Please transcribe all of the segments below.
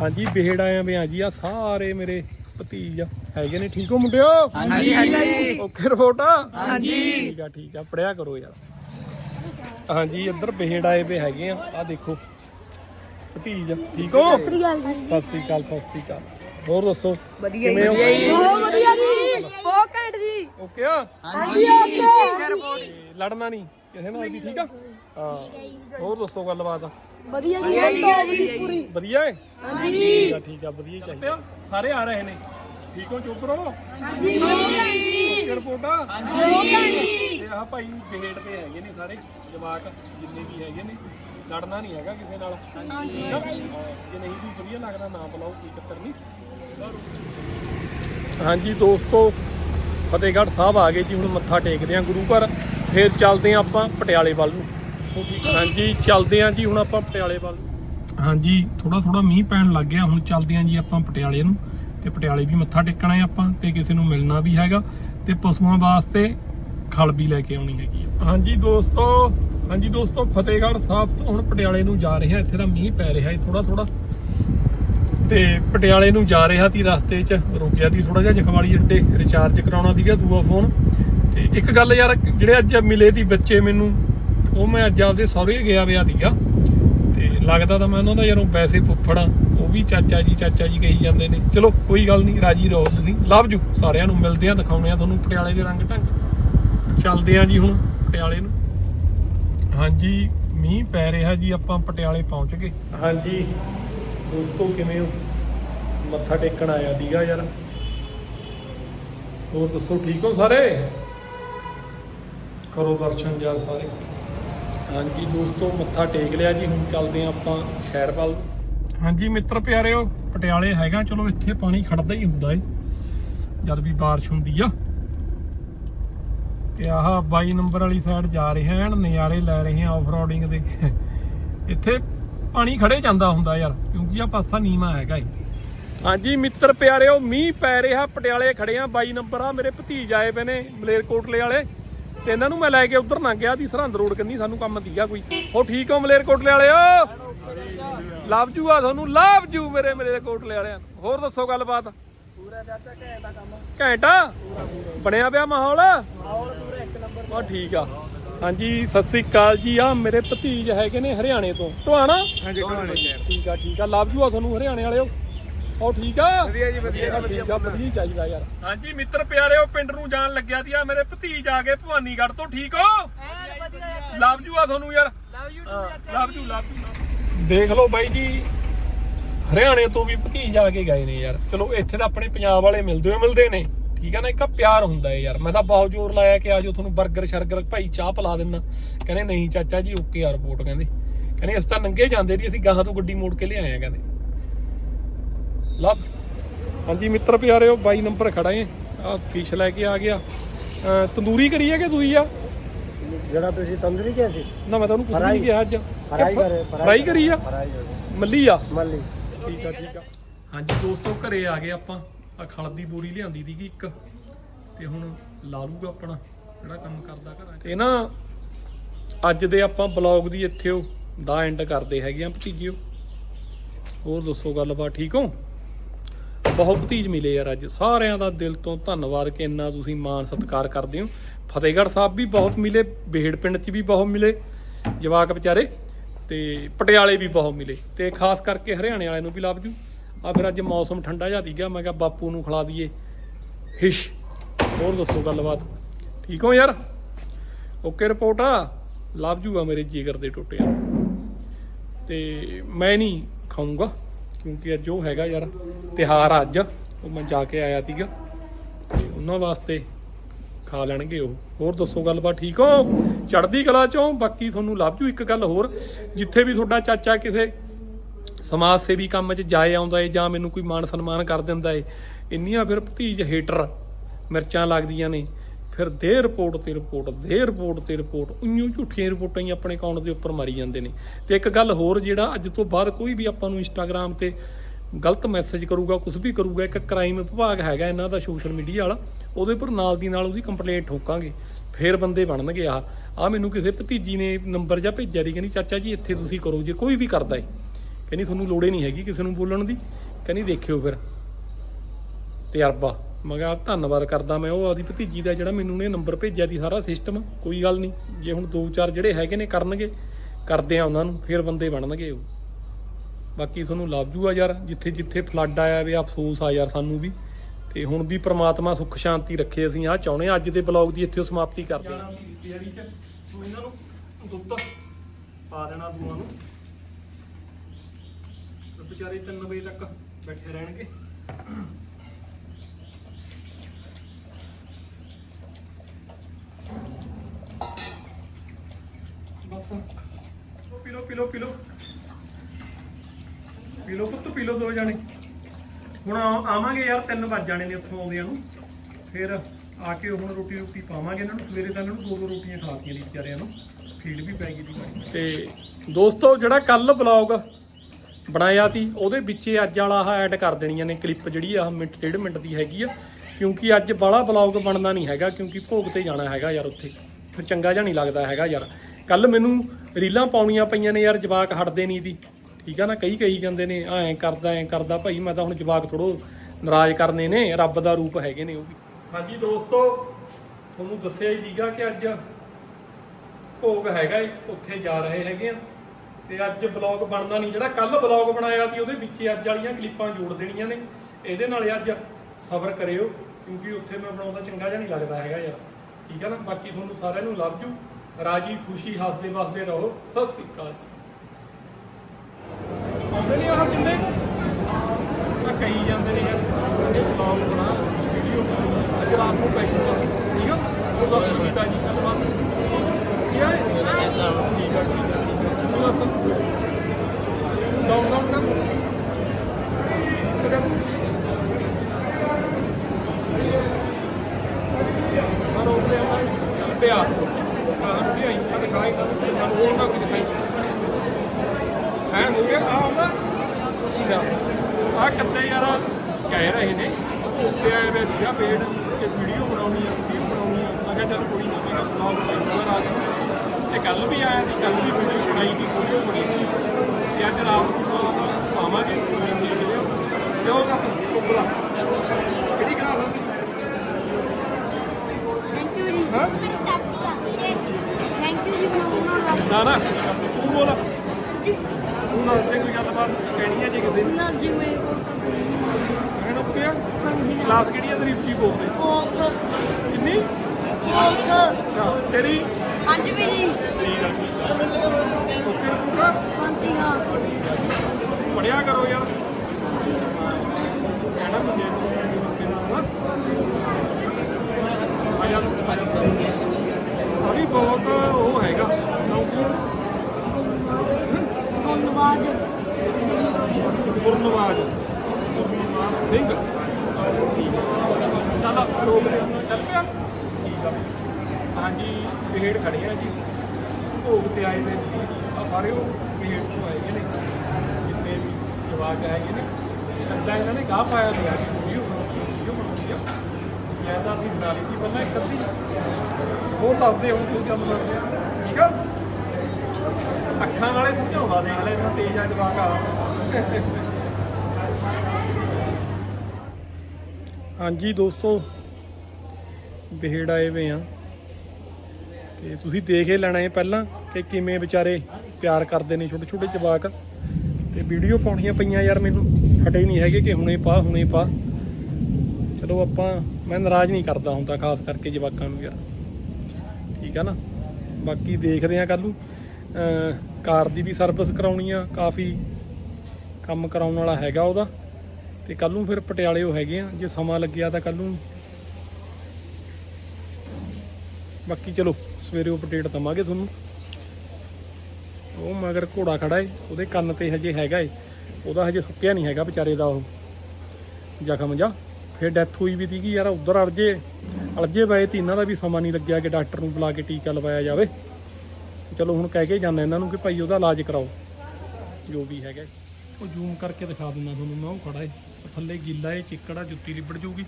ਹਾਂਜੀ ਬੇੜ ਆਏ ਵੇ ਆ ਜੀ ਆ ਸਾਰੇ ਮੇਰੇ ਭਤੀਜ ਹੈਗੇ ਨੇ ਠੀਕ ਹੋ ਮੁੰਡਿਓ? ਹਾਂਜੀ ਹਾਂਜੀ। Okay report? ਹਾਂਜੀ। ਠੀਕ ਆ ਠੀਕ ਆ ਪੜਿਆ ਕਰੋ ਯਾਰ। ਹਾਂਜੀ ਇੱਧਰ ਬੇੜ ਆਏ ਵੇ ਹੈਗੇ ਆ ਆ ਦੇਖੋ। ਭਤੀਜ ਠੀਕ ਹੋ? ਸਤਿ ਸ੍ਰੀ ਅਕਾਲ ਸਤਿ ਸ੍ਰੀ ਅਕਾਲ ਹੋਰ ਦੱਸੋ? ਵਧੀਆ ਹੋ? ਬਹੁਤ ਵਧੀਆ ਜੀ। ਬਹੁਤ ਘੈਂਟ ਜੀ। ਓਕੇ ਆ? ਹਾਂਜੀ ਓਕੇ। ਲੜਨਾ ਨਹੀਂ? ਕਿਸੇ ਨਾਲ ਵੀ ਠੀਕ ਆ? ਹਾਂ ਹੋਰ ਦੱਸੋ ਗੱਲਬਾਤ? ਵਧੀਆ ਜੀ ਬਹੁਤ ਜੀ ਪੂਰੀ। ਵਧੀਆ ਹੈ ਹਾਂਜੀ। ਠੀਕ ਆ ਠੀਕ ਆ ਵਧੀਆ ਹੀ ਚਾਹੀਦਾ ਸਾਰੇ ਆ ਰਹੇ ਨੇ। ਠੀਕ ਹੋ ਚੁੱਪ ਰਹੋ? ਓਕੇ ਰਿਪੋਰਟਾ? ਤੇ ਆਹ ਭਾਈ ਬੇੜ ਤੇ ਹੈਗੇ ਨੇ ਸਾਰੇ ਜਵਾਕ ਜਿੰਨੇ ਵੀ ਹੈਗੇ ਨੇ ਲੜਨਾ ਨਹੀਂ ਹੈਗਾ ਕਿਸੇ ਨਾਲ। ਠੀਕ ਆ? ਹਾਂ, ਜੇ ਨਹੀਂ ਵੀ ਵਧੀਆ ਲੱਗਦਾ ਨਾ ਬੁਲਾਓ ਕੋਈ ਚੱਕਰ ਨਹੀਂ। ਹਾਂਜੀ ਦੋਸਤੋ ਫਤਿਹਗੜ੍ਹ ਸਾਹਿਬ ਆ ਗਏ ਜੀ ਹੁਣ ਮੱਥਾ ਟੇਕਦੇ ਆ ਗੁਰੂ ਘਰ। ਫਿਰ ਚੱਲਦੇ ਆ ਆਪਾਂ ਪਟਿਆਲੇ ਵੱਲ ਨੂੰ। ਹਾਂਜੀ ਚੱਲਦੇ ਆ ਜੀ ਹੁਣ ਆਪਾਂ ਪਟਿਆਲੇ ਵੱਲ। ਹਾਂਜੀ ਥੋੜਾ ਥੋੜਾ ਮੀਂਹ ਪੈਣ ਲੱਗ ਗਿਆ ਹੁਣ ਚੱਲਦੇ ਆ ਜੀ ਆਪਾਂ ਪਟਿਆਲੇ ਨੂੰ। ਤੇ ਪਟਿਆਲੇ ਵੀ ਮੱਥਾ ਟੇਕਣਾ ਹੈ ਆਪਾਂ ਤੇ ਕਿਸੇ ਨੂੰ ਮਿਲਣਾ ਵੀ ਹੈਗਾ। ਤੇ ਪਸ਼ੂਆਂ ਵਾਸਤੇ ਖਲ ਵੀ ਲੈ ਕੇ ਆਉਣੀ ਹੈਗੀ ਹਾਂਜੀ ਦੋਸਤੋ ਹਾਂਜੀ ਦੋਸਤੋ ਫਤਿਹਗੜ੍ਹ ਸਾਹਿਬ ਤੋਂ ਹੁਣ ਪਟਿਆਲੇ ਨੂੰ ਜਾ ਰਹੇ ਹਾਂ ਇੱਥੇ ਦਾ ਮੀਂਹ ਪੈ ਰਿਹਾ ਹੈ ਥੋੜਾ ਥੋੜਾ ਤੇ ਪਟਿਆਲੇ ਨੂੰ ਜਾ ਰਿਹਾ ਸੀ ਰਸਤੇ 'ਚ ਰੁਕਿਆ ਸੀ ਥੋੜਾ ਜਿਹਾ ਜਖਵਾਲੀ ਅੱਡੇ ਰਿਚਾਰਜ ਕਰਾਉਣਾ ਸੀਗਾ ਦੂਆ ਫੋਨ ਤੇ ਇੱਕ ਗੱਲ ਯਾਰ, ਜਿਹੜੇ ਅੱਜ ਮਿਲੇ ਸੀ ਬੱਚੇ ਮੈਨੂੰ, ਉਹ ਮੈਂ ਅੱਜ ਆਪਦੇ ਸਹੁਰੇ ਗਿਆ ਵਿਆ ਸੀਗਾ। ਤੇ ਲੱਗਦਾ ਤਾਂ ਮੈਂ ਉਹਨਾਂ ਦਾ ਯਾਰੋਂ ਪੈਸੇ ਫੁੱਫੜ, ਉਹ ਵੀ ਚਾਚਾ ਜੀ ਚਾਚਾ ਜੀ ਕਹੀ ਜਾਂਦੇ ਨੇ। ਚਲੋ, ਕੋਈ ਗੱਲ ਨਹੀਂ, ਰਾਜੀ ਰਹੋ ਤੁਸੀਂ। ਲਵ ਜੂ ਸਾਰਿਆਂ ਨੂੰ, ਮਿਲਦੇ ਆ ਦਿਖਾਉਣੇ ਆ ਤੁਹਾਨੂੰ ਪਟਿਆਲੇ ਦੇ ਰੰਗ ਢੰਗ। ਚੱਲਦੇ ਆ ਜੀ ਹੁਣ ਪਟਿਆਲੇ ਨੂੰ। ਹਾਂਜੀ, ਮੀਂਹ ਪੈ ਰਿਹਾ ਜੀ, ਆਪਾਂ ਪਟਿਆਲੇ ਪਹੁੰਚ ਗਏ। ਹਾਂਜੀ। ਦੋਸਤੋ, ਕਿਵੇਂ ਹੋ? ਮੱਥਾ ਟੇਕਣ ਆਇਆ ਦੀਗਾ ਯਾਰ। ਹੋਰ ਦੱਸੋ, ਠੀਕ ਹੋ ਸਾਰੇ? ਕਰੋ ਦਰਸ਼ਨ ਯਾਰ ਸਾਰੇ। ਹਾਂਜੀ ਦੋਸਤੋ, ਮੱਥਾ ਟੇਕ ਲਿਆ ਜੀ, ਹੁਣ ਚੱਲਦੇ ਹਾਂ ਆਪਾਂ ਸ਼ਹਿਰ ਵੱਲ। ਹਾਂਜੀ ਮਿੱਤਰ ਪਿਆਰਿਓ, ਪਟਿਆਲੇ ਹੈਗਾ, ਚਲੋ ਇੱਥੇ ਪਾਣੀ ਖੜਦਾ ਹੀ ਹੁੰਦਾ ਏ, ਜਦ ਵੀ ਬਾਰਿਸ਼ ਹੁੰਦੀ ਆ। ਤੇ ਆਹ 22 ਨੰਬਰ ਵਾਲੀ ਸਾਈਡ ਜਾ ਰਹੇ ਹਾਂ ਨਜ਼ਾਰੇ ਲੈ ਰਹੇ ਹਾਂ ਆਫ ਰੋਡਿੰਗ ਦੇ। ਇੱਥੇ ਪਾਣੀ ਖੜੇ ਜਾਂਦਾ ਹੁੰਦਾ ਯਾਰ, ਕਿਉਂਕਿ ਆ ਪਾਸਾ ਨੀਵਾ ਹੈਗਾ ਏ। ਹਾਂਜੀ ਮਿੱਤਰ ਪਿਆਰਿਓ, ਮੀਂਹ ਪੈ ਰਿਹਾ, ਪਟਿਆਲੇ ਖੜੇ ਆ 22 ਨੰਬਰ ਆ, ਮੇਰੇ ਭਤੀਜ ਆਏ ਪਏ ਨੇ, ਮਲੇਰਕੋਟਲੇ ਵਾਲੇ। ਤੇ ਇਹਨਾਂ ਨੂੰ ਮੈਂ ਲੈ ਕੇ ਉਧਰ ਲੰਘ ਗਿਆ ਦੀ ਸਰਹੰਦ ਰੋਡ ਕੰਨੀ ਸਾਨੂੰ ਕੰਮ ਦੀਗਾ ਕੋਈ। ਹੋ ਠੀਕ ਹੋ ਮਲੇਰਕੋਟਲੇ ਵਾਲਿਓ ਲਵ ਜੂ ਆ ਤੁਹਾਨੂੰ ਲਵ ਜੂ ਮੇਰੇ ਮਲੇਰਕੋਟਲੇ ਵਾਲਿਆਂ ਨੂੰ। ਹੋਰ ਦੱਸੋ ਗੱਲਬਾਤ? ਪੂਰਾ ਚਾਚਾ ਘੈਂਟ ਕੰਮ। ਘੈਂਟਾ ਬਣਿਆ ਪਿਆ ਮਾਹੌਲ? ਉਹ ਠੀਕ ਆ। ਹਾਂਜੀ ਸਤਿ ਸ੍ਰੀ ਅਕਾਲ ਜੀ। ਆ ਮੇਰੇ ਭਤੀਜ ਹੈਗੇ ਨੇ ਹਰਿਆਣੇ ਤੋਂ। ਟਵਾਣਾ ਹਾਂਜੀ ਠੀਕ ਆ ਠੀਕ ਆ। ਲਵ ਜੂ ਆ ਤੁਹਾਨੂੰ ਹਰਿਆਣੇ ਵਾਲਿਓ। ਉਹ ਠੀਕ ਆ? ਵਧੀਆ ਜੀ, ਵਧੀਆ, ਠੀਕ ਆ ਵਧੀਆ ਹੀ ਚਾਹੀਦਾ ਯਾਰ। ਹਾਂਜੀ ਮਿੱਤਰ ਪਿਆਰਿਓ ਪਿੰਡ ਨੂੰ ਜਾਣ ਲੱਗਿਆ ਸੀ। ਆ ਮੇਰੇ ਭਤੀਜ ਆ ਗਏ ਭਵਾਨੀਗੜ੍ਹ ਤੋਂ ਠੀਕ ਹੋ? ਲਵ ਜੂ ਆ ਤੁਹਾਨੂੰ ਯਾਰ। ਲਵ ਜੂ। ਲਵ ਜੂ ਦੇਖ ਲਓ ਬਾਈ ਜੀ ਹਰਿਆਣੇ ਤੋਂ ਵੀ ਭਤੀਜ ਆ ਕੇ ਗਏ ਨੇ ਯਾਰ। ਚਲੋ ਇੱਥੇ ਤਾਂ ਆਪਣੇ ਪੰਜਾਬ ਵਾਲੇ ਮਿਲਦੇ ਹੋ ਮਿਲਦੇ ਨੇ। ਠੀਕ ਆ ਨਾ ਇੱਕ ਪਿਆਰ ਹੁੰਦਾ ਹੈ ਯਾਰ। ਮੈਂ ਤਾਂ ਬਹੁਤ ਜ਼ੋਰ ਲਾਇਆ ਕਿ ਆਜੋ ਤੁਹਾਨੂੰ 버ਗਰ ਸ਼ਰਗਰ ਭਾਈ ਚਾਹ ਪਿਲਾ ਦਿੰਨਾ। ਕਹਿੰਦੇ ਨਹੀਂ ਚਾਚਾ ਜੀ ਓਕੇ ਆ ਰਿਪੋਰਟ ਕਹਿੰਦੇ। ਕਹਿੰਦੇ ਅਸੀਂ ਤਾਂ ਨੰਗੇ ਜਾਂਦੇ ਦੀ ਅਸੀਂ ਗਾਹਾਂ ਤੋਂ ਗੱਡੀ ਮੋੜ ਕੇ ਲਿਆਏ ਆ ਕਹਿੰਦੇ। ਲਵ ਹਾਂਜੀ ਮਿੱਤਰ ਪਿਆਰਿਓ 22 ਨੰਬਰ ਖੜਾ ਏ। ਆ ਫਿਸ਼ ਲੈ ਕੇ ਆ ਗਿਆ। ਤੰਦੂਰੀ ਕਰੀ ਹੈ ਕਿ ਦੂਈ ਆ? ਜਿਹੜਾ ਤੁਸੀਂ ਤੰਦਰੀ ਕਿਹਾ ਸੀ। ਨਾ ਮੈਂ ਤਾਂ ਉਹਨੂੰ ਕੁਝ ਨਹੀਂ। ਕਿਹਾ ਅੱਜ। ਫਰਾਈ ਕਰੇ, ਫਰਾਈ ਕਰੀ ਆ? ਮੱਲੀ ਆ? ਮੱਲੀ। ਠੀਕ ਆ ਠੀਕ ਆ। ਹਾਂਜੀ ਦੋਸਤੋ ਘਰੇ ਆ ਗਏ ਆਪਾਂ। ਆ ਖਲ ਦੀ ਬੋਰੀ ਲਿਆਂਦੀ ਸੀਗੀ ਇੱਕ। ਤੇ ਹੁਣ ਲਾ ਲੂਗਾ ਆਪਣਾ। ਜਿਹੜਾ ਕੰਮ ਕਰਦਾ ਘਰਾਂ ਤੇ ਨਾ ਅੱਜ ਦੇ ਆਪਾਂ ਬਲੌਗ ਦੀ ਇੱਥੇ ਉਹ ਦਾ ਐਂਡ ਕਰਦੇ ਹੈਗੇ ਆ ਭਤੀਜਿਓ। ਹੋਰ ਦੱਸੋ ਗੱਲਬਾਤ ਠੀਕ ਹੋ? ਬਹੁਤ ਭਤੀਜ ਮਿਲੇ ਯਾਰ ਅੱਜ। ਸਾਰਿਆਂ ਦਾ ਦਿਲ ਤੋਂ ਧੰਨਵਾਦ ਕਿ ਇੰਨਾ ਤੁਸੀਂ ਮਾਣ ਸਤਿਕਾਰ ਕਰਦੇ ਹੋ। ਫਤਿਹਗੜ੍ਹ ਸਾਹਿਬ ਵੀ ਬਹੁਤ ਮਿਲੇ, ਬੇਹੜ ਪਿੰਡ 'ਚ ਵੀ ਬਹੁਤ ਮਿਲੇ, ਜਵਾਕ ਵਿਚਾਰੇ, ਤੇ ਪਟਿਆਲੇ ਵੀ ਬਹੁਤ ਮਿਲੇ। ਤੇ ਖਾਸ ਕਰਕੇ ਹਰਿਆਣੇ ਵਾਲੇ ਨੂੰ ਵੀ ਲੱਭ ਜੂ। ਆ ਫਿਰ ਅੱਜ ਮੌਸਮ ਠੰਡਾ ਜਿਹਾ ਸੀਗਾ, ਮੈਂ ਕਿਹਾ ਬਾਪੂ ਨੂੰ ਖਿਲਾ ਦਈਏ। ਹਿਸ਼। ਹੋਰ ਦੱਸੋ ਗੱਲਬਾਤ। ਠੀਕ ਹੋ ਯਾਰ? ਓਕੇ ਰਿਪੋਰਟ ਆ? ਲੱਭ ਜੂਗਾ ਮੇਰੇ ਜਿਗਰ ਦੇ ਟੁੱਟਿਆ ਤੇ ਮੈਂ ਨਹੀਂ ਖਾਊਂਗਾ। ਕਿਉਂਕਿ ਅੱਜ ਉਹ ਹੈਗਾ ਯਾਰ ਤਿਹਾਰ ਆ ਅੱਜ, ਉਹ ਮੈਂ ਜਾ ਕੇ ਆਇਆ ਸੀਗਾ। ਤੇ ਉਹਨਾਂ ਵਾਸਤੇ ਖਾ ਲੈਣਗੇ ਉਹ। ਹੋਰ ਦੱਸੋ ਗੱਲਬਾਤ, ਠੀਕ ਹੋ? ਚੜ੍ਹਦੀ ਕਲਾ ਚੋਂ, ਬਾਕੀ ਤੁਹਾਨੂੰ ਲੱਭ ਜੂ ਇੱਕ ਗੱਲ ਹੋਰ। ਜਿੱਥੇ ਵੀ ਤੁਹਾਡਾ ਚਾਚਾ ਕਿਸੇ ਸਮਾਜ ਸੇਵੀ ਕੰਮ 'ਚ ਜਾਏ ਆਉਂਦਾ ਏ ਜਾਂ ਮੈਨੂੰ ਕੋਈ ਮਾਣ ਸਨਮਾਨ ਕਰ ਦਿੰਦਾ ਏ, ਇੰਨੀਆਂ ਫਿਰ ਭਤੀਜ ਹੇਟਰ ਮਿਰਚਾਂ ਲੱਗਦੀਆਂ ਨੇ। ਫਿਰ ਦੇ ਰਿਪੋਰਟ ਤੇ ਰਿਪੋਰਟ, ਦੇ ਰਿਪੋਰਟ ਤੇ ਰਿਪੋਰਟ ਉਈਓ ਝੂਠੀਆਂ ਰਿਪੋਰਟਾਂ ਹੀ ਆਪਣੇ ਅਕਾਊਂਟ ਦੇ ਉੱਪਰ ਮਾਰੀ ਜਾਂਦੇ ਨੇ। ਤੇ ਇੱਕ ਗੱਲ ਹੋਰ ਜਿਹੜਾ ਅੱਜ ਤੋਂ ਬਾਅਦ ਕੋਈ ਵੀ ਆਪਾਂ ਨੂੰ ਇੰਸਟਾਗ੍ਰam ਤੇ ਗਲਤ ਮੈਸੇਜ ਕਰੂਗਾ ਕੁਝ ਵੀ ਕਰੂਗਾ, ਇੱਕ ਕ੍ਰਾਈਮ ਵਿਭਾਗ ਹੈਗਾ ਇਹਨਾਂ ਦਾ ਸੋਸ਼ਲ ਮੀਡੀਆ ਵਾਲਾ, ਉਹਦੇ ਉੱਪਰ ਨਾਲ ਦੀ ਨਾਲ ਉਹਦੀ ਕੰਪਲੇਂਟ ਠੋਕਾਂਗੇ, ਫਿਰ ਬੰਦੇ ਬਣਨਗੇ ਆ ਆ ਮੈਨੂੰ ਕਿਸੇ ਭਤੀਜੀ ਨੇ ਨੰਬਰ ਜਾਂ ਭੇਜਿਆ ਦੀ ਕਹਿੰਦੀ, ਚਾਚਾ ਜੀ, ਇੱਥੇ ਤੁਸੀਂ ਕਰੋ, ਜੇ ਕੋਈ ਵੀ ਕਰਦਾ ਏ। ਕਹਿੰਦੀ, ਤੁਹਾਨੂੰ ਲੋੜ ਹੀ ਨਹੀਂ ਹੈਗੀ ਕਿਸੇ ਨੂੰ ਬੋਲਣ ਦੀ। ਕਹਿੰਦੀ, ਦੇਖਿਓ ਫਿਰ। ਤਜਰਬਾ। ਮੈਂ ਕਿਹਾ ਧੰਨਵਾਦ ਕਰਦਾ ਮੈਂ, ਉਹ ਆਦੀ ਭਤੀਜੀ ਦਾ ਜਿਹੜਾ ਮੈਨੂੰ ਨੇ ਨੰਬਰ ਭੇਜਿਆ ਸੀ ਸਾਰਾ ਸਿਸਟਮ ਕੋਈ ਗੱਲ ਨਹੀਂ, ਜੇ ਹੁਣ ਦੋ ਚਾਰ ਜਿਹੜੇ ਹੈਗੇ ਨੇ ਕਰਨਗੇ, ਕਰਦੇ ਆ ਉਹਨਾਂ ਨੂੰ, ਫਿਰ ਬੰਦੇ ਬਣਨਗੇ ਉਹ। ਬਾਕੀ ਤੁਹਾਨੂੰ ਲੱਭ ਜੂਗਾ ਯਾਰ, ਜਿੱਥੇ ਜਿੱਥੇ ਫਲੱਡ ਆਇਆ ਵੀ, ਅਫਸੋਸ ਆ ਯਾਰ ਸਾਨੂੰ ਵੀ। ਤੇ ਹੁਣ ਵੀ ਪ੍ਰਮਾਤਮਾ ਸੁੱਖ ਸ਼ਾਂਤੀ ਰੱਖੇ ਅਸੀਂ, ਆਹ ਚਾਹੁੰਦੇ ਹਾਂ ਅੱਜ ਦੇ ਬਲੌਗ ਦੀ ਇੱਥੇ ਸਮਾਪਤੀ ਕਰਦੇ ਹਾਂ ਤੂੰ ਇਹਨਾਂ ਨੂੰ ਦੁੱਧ ਪਾ ਦੇਣਾ ਦੂਆਂ ਨੂੰ ਵਿਚਾਰੇ 3 ਵਜੇ ਤੱਕ ਬੈਠੇ ਰਹਿਣਗੇ। ਪੀ ਲਓ ਪੀ ਲਓ ਪੀ ਲਓ। ਪੀ ਲਓ ਪੁੱਤ ਪੀ ਲਓ ਦੋ ਜਾਣੇ। ਹੁਣ ਆ- ਆਵਾਂਗੇ ਯਾਰ 3 ਵੱਜ ਜਾਣੇ ਨੇ ਉੱਥੋਂ ਆਉਂਦਿਆਂ ਨੂੰ। ਫਿਰ ਆ ਕੇ ਹੁਣ ਰੋਟੀ ਰੋਟੀ ਪਾਵਾਂਗੇ ਇਹਨਾਂ ਨੂੰ। ਸਵੇਰੇ ਤਾਂ ਇਹਨਾਂ ਨੂੰ ਦੋ ਦੋ ਰੋਟੀਆਂ ਖਿਲਾਤੀਆਂ ਦੀ ਵਿਚਾਰਿਆਂ ਨੂੰ। ਫੀਡ ਵੀ ਪੈ ਗਈ ਦੀ ਤੇ ਦੋਸਤੋ ਜਿਹੜਾ ਕੱਲ ਬਲੌਗ ਬਣਾਇਆ ਸੀ ਉਹਦੇ ਵਿੱਚ ਅੱਜ ਵਾਲਾ ਆਹ ਐਡ ਕਰ ਦੇਣੀਆਂ ਨੇ ਕਲਿੱਪ ਜਿਹੜੀ ਆ ਮਿੰਟ ਡੇਢ ਮਿੰਟ ਦੀ ਹੈਗੀ ਆ। ਕਿਉਂਕਿ ਅੱਜ ਬਾਹਲਾ ਬਲੌਗ ਬਣਨਾ ਨਹੀਂ ਹੈਗਾ ਕਿਉਂਕਿ ਭੋਗ ਤੇ ਜਾਣਾ ਹੈਗਾ ਯਾਰ ਉੱਥੇ। ਫਿਰ ਚੰਗਾ ਜਿਹਾ ਨਹੀਂ ਲੱਗਦਾ ਹੈਗਾ ਯਾਰ। ਕੱਲ ਮੈਨੂੰ ਰੀਲਾਂ ਪਾਉਣੀਆਂ ਪਈਆਂ ਨੇ ਯਾਰ ਜਵਾਕ ਹਟਦੇ ਨਹੀਂ ਦੀ ਠੀਕ ਆ ਨਾ ਕਈ ਕਹੀ ਜਾਂਦੇ ਨੇ ਐਂ ਕਰਦਾ ਐਂ ਕਰਦਾ। ਭਾਈ ਮੈਂ ਤਾਂ ਹੁਣ ਜਵਾਕ ਥੋੜੋ ਨਾਰਾਜ਼ ਕਰਨੇ ਨੇ ਰੱਬ ਦਾ ਰੂਪ ਹੈਗੇ ਨੇ ਉਹ ਵੀ। ਹਾਂਜੀ ਦੋਸਤੋ ਤੁਹਾਨੂੰ ਦੱਸਿਆ ਹੀ ਸੀਗਾ ਕਿ ਅੱਜ ਭੋਗ ਹੈਗਾ ਏ, ਉੱਥੇ ਜਾ ਰਹੇ ਹੈਗੇ ਆ। ਤੇ ਅੱਜ ਬਲੌਗ ਬਣਦਾ ਨਹੀਂ ਜਿਹੜਾ ਕੱਲ ਬਲੌਗ ਬਣਾਇਆ ਸੀ ਉਹਦੇ ਵਿੱਚ ਅੱਜ ਵਾਲੀਆਂ ਕਲਿੱਪਾਂ ਜੋੜ ਦੇਣੀਆਂ ਨੇ। ਇਹਦੇ ਨਾਲ ਅੱਜ ਸਬਰ ਕਰਿਓ ਕਿਉਂਕਿ ਉੱਥੇ ਮੈਂ ਬਣਾਉਂਦਾ ਚੰਗਾ ਜਿਹਾ ਨਹੀਂ ਲੱਗਦਾ ਹੈਗਾ ਯਾਰ। ਠੀਕ ਹੈ ਨਾ ਬਾਕੀ ਤੁਹਾਨੂੰ ਸਾਰਿਆਂ ਨੂੰ ਲਵ ਜੂ ਰਾਜੀ ਖੁਸ਼ੀ ਹੱਸਦੇ ਵਸਦੇ ਰਹੋ। ਸਤਿ ਸ੍ਰੀ ਅਕਾਲ ਆਉਂਦੇ ਨਹੀਂ ਆਹ ਕਿੰਨੇ ਤਾਂ ਕਈ ਜਾਂਦੇ ਨੇ ਯਾਰ ਇਹ ਬਲੌਗ ਬਣਾ ਵੀਡੀਓ ਅੱਜ ਰਾਤ ਨੂੰ ਪੈਸੇ ਠੀਕ ਆ? ਉਹ ਦੱਸ ਕੀਤਾ ਜੀ ਗੱਲਬਾਤ ਕੀ ਠੀਕ ਆ ਠੀਕ ਆ ਠੀਕ ਆ ਤੂੰ ਦੱਸ ਡਾਊਨ ਡਾਊਨ ਕਰ ਕਿਹੜਾ ਮਾਰੋ ਆਪਾਂ ਪਿਆ। ਕਾਂ ਦਿਖਾਈ ਹੈ ਹੋ ਗਿਆ ਆ ਆਉਂਦਾ ਠੀਕ ਆ ਕੱਚੇ ਯਾਰ ਕਹਿ ਰਹੇ ਨੇ ਉੱਤੇ ਆਏ ਵੇ ਸੀਗਾ ਪੇੜ ਕਿ ਵੀਡੀਓ ਬਣਾਉਣੀ ਆ ਵੀਡੀਓ ਬਣਾਉਣੀ ਆ ਮੈਂ ਕਿਹਾ ਚੱਲ ਕੋਈ ਨਹੀਂ ਮੇਰਾ ਬਲੌਗ ਪੈਂਦਾ ਆ ਗਿਆ ਤੇ ਕੱਲ ਵੀ ਆਇਆ ਸੀ ਕੱਲ ਵੀ ਵੀਡੀਓ ਬਣਾਈ ਦੀ ਵੀਡੀਓ ਬਣੀ ਸੀ ਤੇ ਅੱਜ ਰਾਤ ਨੂੰ ਆਪਾਂ ਪਾਵਾਂਗੇ ਕਿਉਂ ਦਾ ਕੋਬਲਾ ਕਿਹੜੀ ਕਰਾ ਲਾਂਗੇ ਥੈਂਕ ਯੂ ਜੀ ਹਾਂ ਥੈਂਕ ਯੂ ਜੀ ਬਣਾਉਣ ਵਾਲਾ ਨਾ ਨਾ ਤੂੰ ਬੋਲ ਜੀ ਤੂੰ ਨਾ ਤੇ ਕੋਈ ਗੱਲਬਾਤ ਜੀ ਕਿਸੇ ਨੂੰ? ਨਾ ਜੀ ਮੇਰੇ ਕੋਲ ਤਾਂ ਕੋਈ ਨਹੀਂ। ਕਹਿਣਾ ਪਿਆ ਹਾਂਜੀ ਕਲਾਸ ਕਿਹੜੀ ਹੈ ਤੇਰੀ ਉੱਚੀ ਬੋਲਦੇ? ਫੋਰਥ। ਕਿੰਨੀ? ਫੋਰਥ। ਅੱਛਾ ਤੇਰੀ? ਹਾਂਜੀ ਵੀ ਜੀ ਠੀਕ ਆ ਆ। ਓਕੇ ਰੁਕਾ ਹਾਂਜੀ ਹਾਂ। ਪੜਿਆ ਕਰੋ ਯਾਰ। ਕਹਿਣਾ ਮੁੰਡੇ ਨੂੰ ਕਿ ਨਾ ਆ ਜਾ ਆ ਜਾ। ਬਹੁਤ ਉਹ ਹੈਗਾ। ਧੰਨਵਾਦ। ਗੁਰਨਵਾਜ ਸਿੰਘ। ਠੀਕ ਆ। ਚੱਲ ਰੋਕ ਦੇ ਚੱਲ ਪਿਆ। ਠੀਕ ਆ। ਹਾਂਜੀ ਪੇੜ ਖੜੇ ਆ ਜੀ। ਭੋਗ ਤੇ ਆਏ ਨੇ ਆ ਸਾਰੇ ਉਹ ਪੇੜ ਤੋਂ ਆਏ ਨੇ। ਜਿੰਨੇ ਵੀ ਜਵਾਕ ਹੈਗੇ ਨੇ। ਅੱਧਾ ਇਹਨਾਂ ਨੇ ਗਾਹ ਪਾਇਆ ਹੋਇਆ ਕਿ ਵੀਡੀਓ ਵੀਡੀਓ ਬਣਾਉਣੀ ਆ। ਮੈਂ ਤਾਂ ਅਸੀਂ ਬਣਾ ਲਈ ਸੀ, ਪਹਿਲਾਂ ਇੱਕ ਅੱਧੀ। ਉਹ ਦੱਸਦੇ ਹੁਣ ਕੋਈ ਗੱਲ ਕਰਦੇ ਆ। ਠੀਕ ਆ? ਅੱਖਾਂ ਨਾਲੇ ਸਮਝਾਉਂਦਾ ਦੇਖ ਲੈ ਇਹਨਾਂ ਤੇਜ਼ ਆ ਜਵਾਕ ਆ। ਹਾਂਜੀ ਦੋਸਤੋ ਬਿਹੜ ਆਏ ਵੇ ਆ। ਤੇ ਤੁਸੀਂ ਦੇਖ ਹੀ ਲੈਣਾ ਹੈ ਪਹਿਲਾਂ ਕਿ ਕਿਵੇਂ ਵਿਚਾਰੇ ਪਿਆਰ ਕਰਦੇ ਨੇ ਛੋਟੇ ਛੋਟੇ ਜਵਾਕ। ਤੇ ਵੀਡੀਓ ਪਾਉਣੀਆਂ ਪਈਆਂ ਯਾਰ, ਮੈਨੂੰ ਹਟੇ ਨਹੀਂ ਹੈਗੇ ਕਿ ਹੁਣੇ ਪਾ ਹੁਣੇ ਪਾ। ਚਲੋ ਆਪਾਂ, ਮੈਂ ਨਾਰਾਜ਼ ਨਹੀਂ ਕਰਦਾ ਹੁੰਦਾ ਖਾਸ ਕਰਕੇ ਜਵਾਕਾਂ ਨੂੰ ਯਾਰ। ਠੀਕ ਆ ਨਾ? ਬਾਕੀ ਦੇਖਦੇ ਆ ਕੱਲ ਨੂੰ। ਕਾਰ ਦੀ ਵੀ ਸਰਵਿਸ ਕਰਾਉਣੀ ਆ, ਕਾਫੀ ਕੰਮ ਕਰਾਉਣ ਵਾਲਾ ਹੈਗਾ ਉਹਦਾ। ਤੇ ਕੱਲ ਨੂੰ ਫਿਰ ਪਟਿਆਲੇ ਉਹ ਹੈਗੇ ਆ। ਜੇ ਸਮਾਂ ਲੱਗਿਆ ਤਾਂ ਕੱਲ ਨੂੰ। ਬਾਕੀ ਚਲੋ, ਸਵੇਰੇ ਉਹ ਅਪਡੇਟ ਦਵਾਂਗੇ ਤੁਹਾਨੂੰ। ਉਹ ਮਗਰ ਘੋੜਾ ਖੜਾ ਏ, ਉਹਦੇ ਕੰਨ ਤੇ ਹਜੇ ਹੈਗਾ ਏ। ਉਹਦਾ ਹਜੇ ਸੁੱਕਿਆ ਨਹੀਂ ਹੈਗਾ ਵਿਚਾਰੇ ਦਾ ਉਹ। ਜ਼ਖਮ ਜਾ। ਫਿਰ ਡੈਥ ਹੋਈ ਵੀ ਸੀਗੀ ਯਾਰ, ਉਧਰ ਅੜਜੇ ਅੜਜੇ ਪਏ ਤੇ ਇਹਨਾਂ ਦਾ ਵੀ ਸਮਾਂ ਨਹੀਂ ਲੱਗਿਆ ਕਿ ਡਾਕਟਰ ਨੂੰ ਬੁਲਾ ਕੇ ਟੀਕਾ ਲਵਾਇਆ ਜਾਵੇ। ਚਲੋ ਹੁਣ ਕਹਿ ਕੇ ਜਾਂਦਾ ਇਹਨਾਂ ਨੂੰ ਕਿ ਭਾਈ ਉਹਦਾ ਇਲਾਜ ਕਰਾਓ। ਜੋ ਵੀ ਹੈਗਾ ਉਹ ਜ਼ੂਮ ਕਰਕੇ ਦਿਖਾ ਦਿੰਦਾ ਤੁਹਾਨੂੰ ਮੈਂ, ਉਹ ਖੜਾ ਹੈ ਥੱਲੇ ਗਿੱਲਾ ਏ, ਚਿੱਕੜਾ, ਜੁੱਤੀ ਲਿਬੜ ਜੂਗੀ।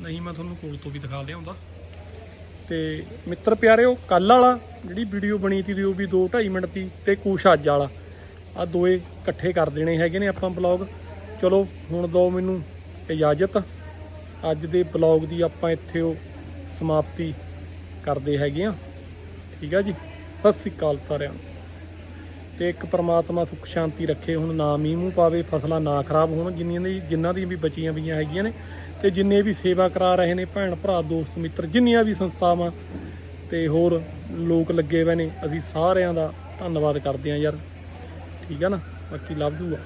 ਨਹੀਂ, ਮੈਂ ਤੁਹਾਨੂੰ ਕੋਲ ਤੋਂ ਵੀ ਦਿਖਾ ਲਿਆਉਂਦਾ ਤੇ ਮਿੱਤਰ ਪਿਆਰਿਓ ਕੱਲ ਵਾਲਾ ਜਿਹੜੀ ਵੀਡੀਓ ਬਣੀ ਸੀ ਉਹ ਵੀ 2 2.5 ਮਿੰਟ ਦੀ ਤੇ ਕੁਛ ਅੱਜ ਵਾਲਾ। ਆ ਦੋਏ ਇਕੱਠੇ ਕਰ ਦੇਣੇ ਹੈਗੇ ਨੇ ਆਪਾਂ ਬਲੌਗ ਚਲੋ, ਹੁਣ ਦੋ ਮੈਨੂੰ ਇਜਾਜ਼ਤ। ਅੱਜ ਦੇ ਬਲੌਗ ਦੀ ਆਪਾਂ ਇੱਥੇ ਉਹ ਸਮਾਪਤੀ ਕਰਦੇ ਹੈਗੇ ਆ। ਠੀਕ ਆ ਜੀ? ਸਤਿ ਸ੍ਰੀ ਅਕਾਲ ਸਾਰਿਆਂ ਨੂੰ। ਤੇ ਇੱਕ ਪ੍ਰਮਾਤਮਾ ਸੁਖ ਸ਼ਾਂਤੀ ਰੱਖੇ ਹੁਣ ਨਾ ਮੀਂਹ ਮੂੰਹ ਪਾਵੇ, ਫਸਲਾਂ ਨਾ ਖਰਾਬ ਹੋਣ, ਜਿੰਨੀਆਂ ਦੀ ਜਿਨ੍ਹਾਂ ਦੀਆਂ ਵੀ ਬਚੀਆਂ ਪਈਆਂ ਹੈਗੀਆਂ ਨੇ ਤੇ ਜਿੰਨੇ ਵੀ ਸੇਵਾ ਕਰਾ ਰਹੇ ਨੇ ਭੈਣ ਭਰਾ, ਦੋਸਤ, ਮਿੱਤਰ, ਜਿੰਨੀਆਂ ਵੀ ਸੰਸਥਾਵਾਂ ਤੇ ਹੋਰ ਲੋਕ ਲੱਗੇ ਹੋਏ ਨੇ, ਅਸੀਂ ਸਾਰਿਆਂ ਦਾ ਧੰਨਵਾਦ ਕਰਦੇ ਹਾਂ ਯਾਰ। ਠੀਕ ਆ ਨਾ? ਬਾਕੀ ਲਵ ਯੂ